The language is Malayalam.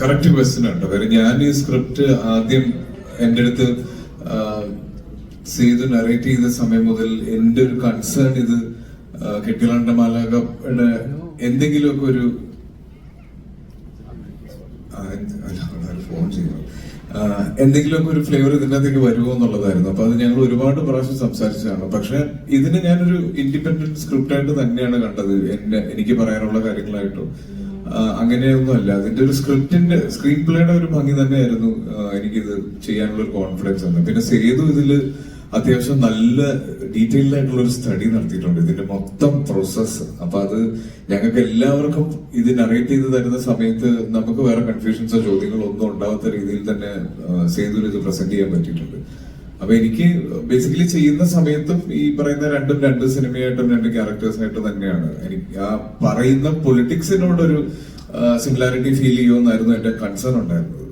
കറക്റ്റ് ക്വസ്റ്റ്യൻ ഉണ്ട് കാര്യം ഞാൻ ഈ സ്ക്രിപ്റ്റ് ആദ്യം എന്റെ അടുത്ത് ചെയ്ത് നറേറ്റ് ചെയ്ത സമയം മുതൽ എന്റെ ഒരു കൺസേൺ ഇത് കെട്ടിലാണ്ട മാലാകയുടെ എന്തെങ്കിലുമൊക്കെ ഒരു ഫോൺ ചെയ്യുന്നു. എന്തെങ്കിലുമൊക്കെ ഒരു ഫ്ലേവർ ഇതിനകത്തേക്ക് വരുമോ എന്നുള്ളതായിരുന്നു. അപ്പൊ അത് ഞങ്ങൾ ഒരുപാട് പ്രാവശ്യം സംസാരിച്ചതാണ്. പക്ഷെ ഇതിന് ഞാനൊരു ഇൻഡിപെൻഡന്റ് സ്ക്രിപ്റ്റ് ആയിട്ട് തന്നെയാണ് കണ്ടത്. എന്റെ എനിക്ക് പറയാനുള്ള കാര്യങ്ങളായിട്ടും. ആ, അങ്ങനെയൊന്നും അല്ല അതിന്റെ ഒരു സ്ക്രിപ്റ്റിന്റെ സ്ക്രീൻ പ്ലേയുടെ ഒരു ഭംഗി തന്നെയായിരുന്നു എനിക്കിത് ചെയ്യാനുള്ള ഒരു കോൺഫിഡൻസ് ആണ് പിന്നെ സേതു ഇതിൽ അത്യാവശ്യം നല്ല ഡീറ്റെയിൽഡ് ആയിട്ടുള്ള ഒരു സ്റ്റഡി നടത്തിയിട്ടുണ്ട്. ഇതിന്റെ മൊത്തം പ്രോസസ്സ് അപ്പൊ അത് ഞങ്ങൾക്ക് എല്ലാവർക്കും ഇത് നറേറ്റ് ചെയ്ത് തരുന്ന സമയത്ത് നമുക്ക് വേറെ കൺഫ്യൂഷൻസോ ചോദ്യങ്ങളോ ഒന്നും ഉണ്ടാവാത്ത രീതിയിൽ തന്നെ സേതുവിന് ഇത് പ്രസന്റ് ചെയ്യാൻ പറ്റിയിട്ടുണ്ട്. അപ്പൊ എനിക്ക് ബേസിക്കലി ചെയ്യുന്ന സമയത്തും ഈ പറയുന്ന രണ്ടും രണ്ട് സിനിമയായിട്ടും രണ്ട് ക്യാരക്ടേഴ്സായിട്ടും തന്നെയാണ്. എനിക്ക് ആ പറയുന്ന പൊളിറ്റിക്സിനോടൊരു സിമിലാരിറ്റി ഫീൽ ചെയ്യുമെന്നായിരുന്നു എന്റെ കൺസേൺ ഉണ്ടായിരുന്നത്.